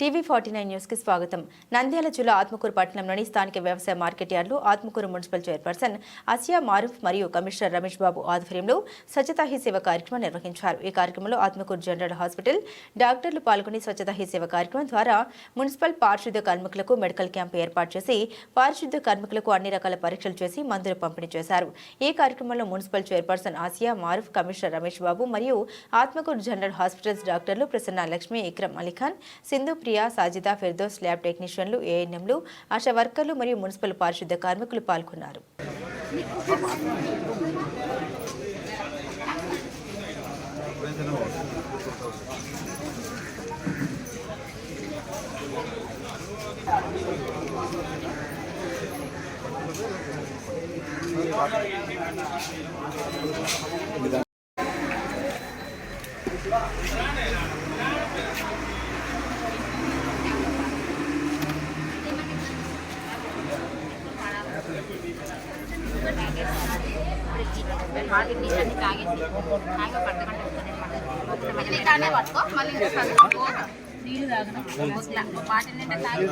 TV forty nine న్యూస్కి స్వాగతం. నంద్యాల జిల్లా ఆత్మకూరు పట్టణంలోని స్థానిక వ్యవసాయ మార్కెట్ యార్డులో ఆత్మకూరు మున్సిపల్ చైర్పర్సన్ ఆసియా మారూఫ్ మరియు కమిషనర్ రమేష్ బాబు ఆధ్వర్యంలో స్వచ్ఛతా హీ సేవ కార్యక్రమం నిర్వహించారు. ఈ కార్యక్రమంలో ఆత్మకూరు జనరల్ హాస్పిటల్ డాక్టర్లు పాల్గొని స్వచ్ఛతా హీ సేవ కార్యక్రమం ద్వారా మున్సిపల్ పారిశుద్ధ్య కార్మికులకు మెడికల్ క్యాంప్ ఏర్పాటు చేసి పారిశుద్ధ్య కార్మికులకు అన్ని రకాల పరీక్షలు చేసి మందులు పంపిణీ చేశారు. ఈ కార్యక్రమంలో municipal chairperson Asiya Maroof commissioner Ramesh Babu మరియు ఆత్మకూరు జనరల్ హాస్పిటల్స్ డాక్టర్లు ప్రసన్న లక్ష్మి ఇక్రమ్ అలీఖాన్ సింధు ప్రియా సాజిదా ఫిర్దోస్ ల్యాబ్ టెక్నీషియన్లు ఏఎన్ఎంలు ఆశా వర్కర్లు మరియు మున్సిపల్ పారిశుద్ధ కార్మికులు పాల్గొన్నారు. మార్కెట్ నుంచి అన్ని తాగేసి తాగా పట్టకుండా ఇట్లానే పట్టుకో మళ్ళీ ఇంకా చదువుకో. నీళ్ళు తాగడం. బాటిల్ నిండా తాగి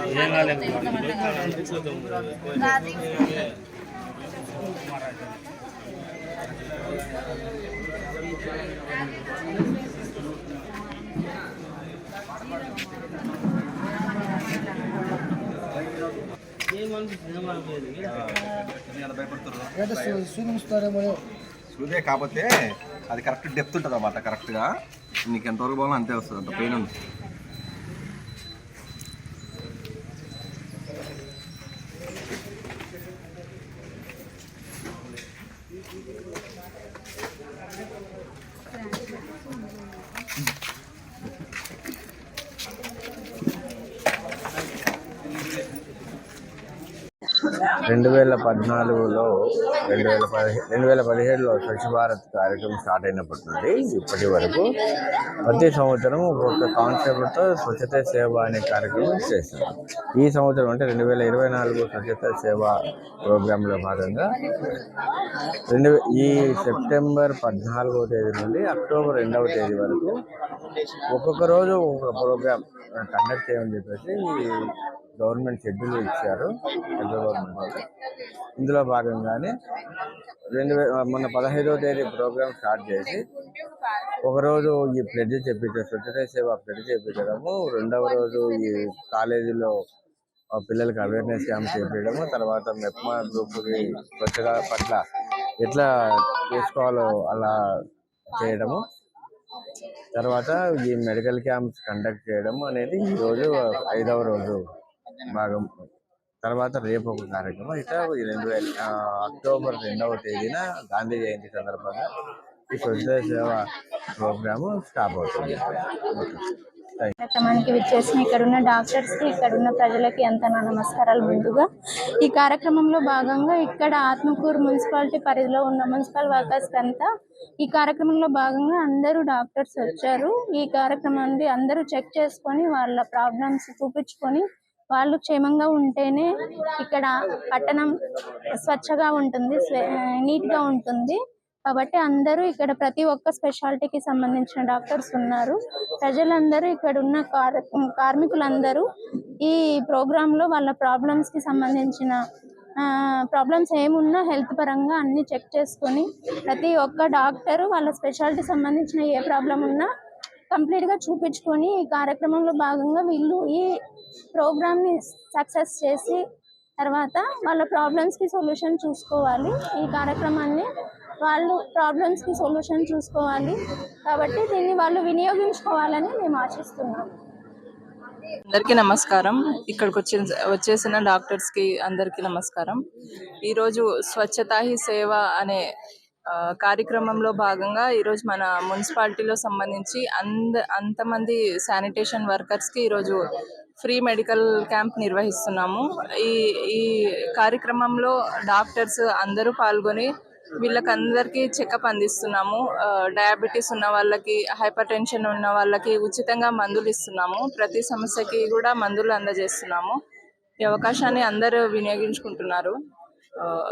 సూదే కాకపోతే అది కరెక్ట్ డెప్త్ ఉంటుంది అన్నమాట కరెక్ట్గా నీకు ఎంతవరకు పోవాలో అంతే వస్తుంది అంత పెయిన్ ఉంది. రెండు వేల పద్నాలుగులో రెండు వేల పదిహే రెండు వేల పదిహేడులో స్వచ్ఛ భారత్ కార్యక్రమం స్టార్ట్ అయినప్పటి నుండి ఇప్పటి వరకు ప్రతి సంవత్సరం ఒక్కొక్క కాన్సెప్ట్తో స్వచ్ఛత సేవ అనే కార్యక్రమం చేశారు. ఈ సంవత్సరం అంటే రెండు వేల ఇరవై నాలుగు స్వచ్ఛత సేవ ప్రోగ్రాంలో భాగంగా రెండు ఈ సెప్టెంబర్ పద్నాలుగవ తేదీ నుండి అక్టోబర్ రెండవ తేదీ వరకు ఒక్కొక్క రోజు ఒక ప్రోగ్రామ్ కండక్ట్ చేయమని చెప్పేసి గవర్నమెంట్ షెడ్యూల్ ఇచ్చారు సెంట్రల్ గవర్నమెంట్ వాళ్ళు. ఇందులో భాగంగానే రెండు మొన్న పదహైదవ తేదీ ప్రోగ్రామ్ స్టార్ట్ చేసి ఒకరోజు ఈ ప్లెడ్జ్ చెప్పించారు స్వచ్ఛత సేవ ప్లెడ్జ్ చెప్పించడము రెండవ రోజు ఈ కాలేజీలో ఆ పిల్లలకి అవేర్నెస్ క్యాంప్ చేపించడము తర్వాత మెప్మా గ్రూప్కి స్వచ్ఛత పట్ల ఎట్లా చేసుకోవాలో అలా చేయడము తర్వాత ఈ మెడికల్ క్యాంప్స్ కండక్ట్ చేయడం అనేది ఈ రోజు ఐదవ రోజు భాగం. తర్వాత రేపు ఒక కార్యక్రమం. ఇట్లా రెండు వేల అక్టోబర్ రెండవ తేదీన గాంధీ జయంతి సందర్భంగా ఈ స్వచ్ఛ సేవ ప్రోగ్రాము స్టాప్ అవుతుంది. కార్యక్రమానికి విచ్చేసిన ఇక్కడ ఉన్న డాక్టర్స్కి ఇక్కడ ఉన్న ప్రజలకి ఎంత నా నమస్కారాలు ముందుగా. ఈ కార్యక్రమంలో భాగంగా ఇక్కడ ఆత్మకూరు మున్సిపాలిటీ పరిధిలో ఉన్న మున్సిపల్ వర్కర్స్ అంతా ఈ కార్యక్రమంలో భాగంగా అందరూ డాక్టర్స్ వచ్చారు. ఈ కార్యక్రమాన్ని అందరూ చెక్ చేసుకొని వాళ్ళ ప్రాబ్లమ్స్ చూపించుకొని వాళ్ళు క్షేమంగా ఉంటేనే ఇక్కడ పట్టణం స్వచ్ఛగా ఉంటుంది నీట్గా ఉంటుంది. కాబట్టి అందరూ ఇక్కడ ప్రతి ఒక్క స్పెషాలిటీకి సంబంధించిన డాక్టర్స్ ఉన్నారు. ప్రజలందరూ ఇక్కడ ఉన్న కార్ కార్మికులందరూ ఈ ప్రోగ్రాంలో వాళ్ళ ప్రాబ్లమ్స్కి సంబంధించిన ప్రాబ్లమ్స్ ఏమున్నా హెల్త్ పరంగా అన్ని చెక్ చేసుకొని ప్రతి ఒక్క డాక్టరు వాళ్ళ స్పెషాలిటీ సంబంధించిన ఏ ప్రాబ్లం ఉన్నా కంప్లీట్గా చూపించుకొని ఈ కార్యక్రమంలో భాగంగా వీళ్ళు ఈ ప్రోగ్రామ్ని సక్సెస్ చేసి తర్వాత వాళ్ళ ప్రాబ్లమ్స్కి సొల్యూషన్ చూసుకోవాలి. ఈ కార్యక్రమాన్ని వాళ్ళు ప్రాబ్లమ్స్కి సొల్యూషన్ చూసుకోవాలి. కాబట్టి దీన్ని వాళ్ళు వినియోగించుకోవాలని మేము ఆశిస్తున్నాం. అందరికీ నమస్కారం. ఇక్కడికి వచ్చిన వచ్చేసిన డాక్టర్స్కి అందరికీ నమస్కారం. ఈరోజు స్వచ్ఛతా హీ సేవ అనే కార్యక్రమంలో భాగంగా ఈరోజు మన మున్సిపాలిటీలో సంబంధించి అంద అంతమంది శానిటేషన్ వర్కర్స్కి ఈరోజు ఫ్రీ మెడికల్ క్యాంప్ నిర్వహిస్తున్నాము. ఈ ఈ కార్యక్రమంలో డాక్టర్స్ అందరూ పాల్గొని వీళ్ళకందరికీ చెకప్ అందిస్తున్నాము. డయాబెటీస్ ఉన్న వాళ్ళకి హైపర్ టెన్షన్ ఉన్న వాళ్ళకి ఉచితంగా మందులు ఇస్తున్నాము. ప్రతి సమస్యకి కూడా మందులు అందజేస్తున్నాము. ఈ అవకాశాన్ని అందరూ వినియోగించుకుంటున్నారు. Uh,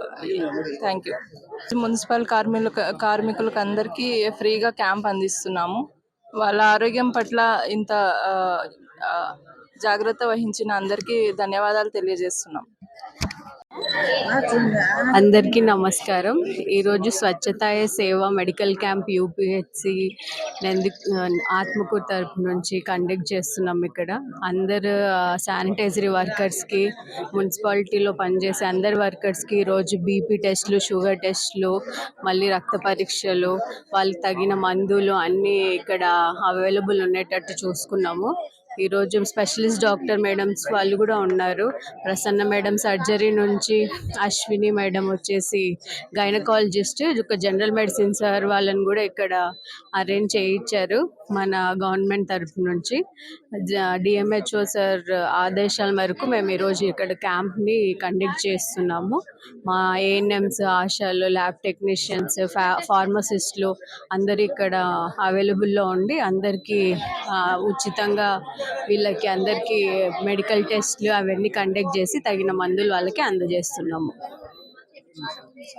థ్యాంక్ యూ మున్సిపల్ కార్మికులకు కార్మికులకు అందరికీ ఫ్రీగా క్యాంప్ అందిస్తున్నాము. వాళ్ళ ఆరోగ్యం పట్ల ఇంత ఆ, జాగ్రత్త వహించిన అందరికీ ధన్యవాదాలు తెలియజేస్తున్నాం. అందరికీ నమస్కారం. ఈరోజు స్వచ్ఛతాయ సేవ medical camp UPHC Nandi Atmakur తరపు నుంచి కండక్ట్ చేస్తున్నాం ఇక్కడ. అందరు శానిటైజరీ వర్కర్స్కి మున్సిపాలిటీలో పనిచేసే అందరి వర్కర్స్కి ఈరోజు బీపీ టెస్ట్లు షుగర్ టెస్ట్లు మళ్ళీ రక్త పరీక్షలు వాళ్ళకి తగిన మందులు అన్నీ ఇక్కడ అవైలబుల్ ఉండేటట్టు చూసుకున్నాము. ఈరోజు స్పెషలిస్ట్ డాక్టర్ మేడమ్స్ వాళ్ళు కూడా ఉన్నారు. ప్రసన్న మేడం సర్జరీ నుంచి అశ్విని మేడం వచ్చేసి గైనకాలజిస్ట్ ఒక జనరల్ మెడిసిన్ సార్ వాళ్ళని కూడా ఇక్కడ అరేంజ్ చేయించారు మన గవర్నమెంట్ తరఫు నుంచి. డిఎంహెచ్ఓ సార్ ఆదేశాల మేరకు మేము ఈరోజు ఇక్కడ క్యాంప్ని కండక్ట్ చేస్తున్నాము. మా ఏఎన్ఎంస్ ఆశాలు ల్యాబ్ టెక్నీషియన్స్ ఫార్మసిస్టులు అందరు ఇక్కడ అవైలబుల్లో ఉండి అందరికీ ఉచితంగా వీళ్ళకి అందరికీ మెడికల్ టెస్ట్లు అవన్నీ కండక్ట్ చేసి తగిన మందులు వాళ్ళకి అందజేస్తున్నాము.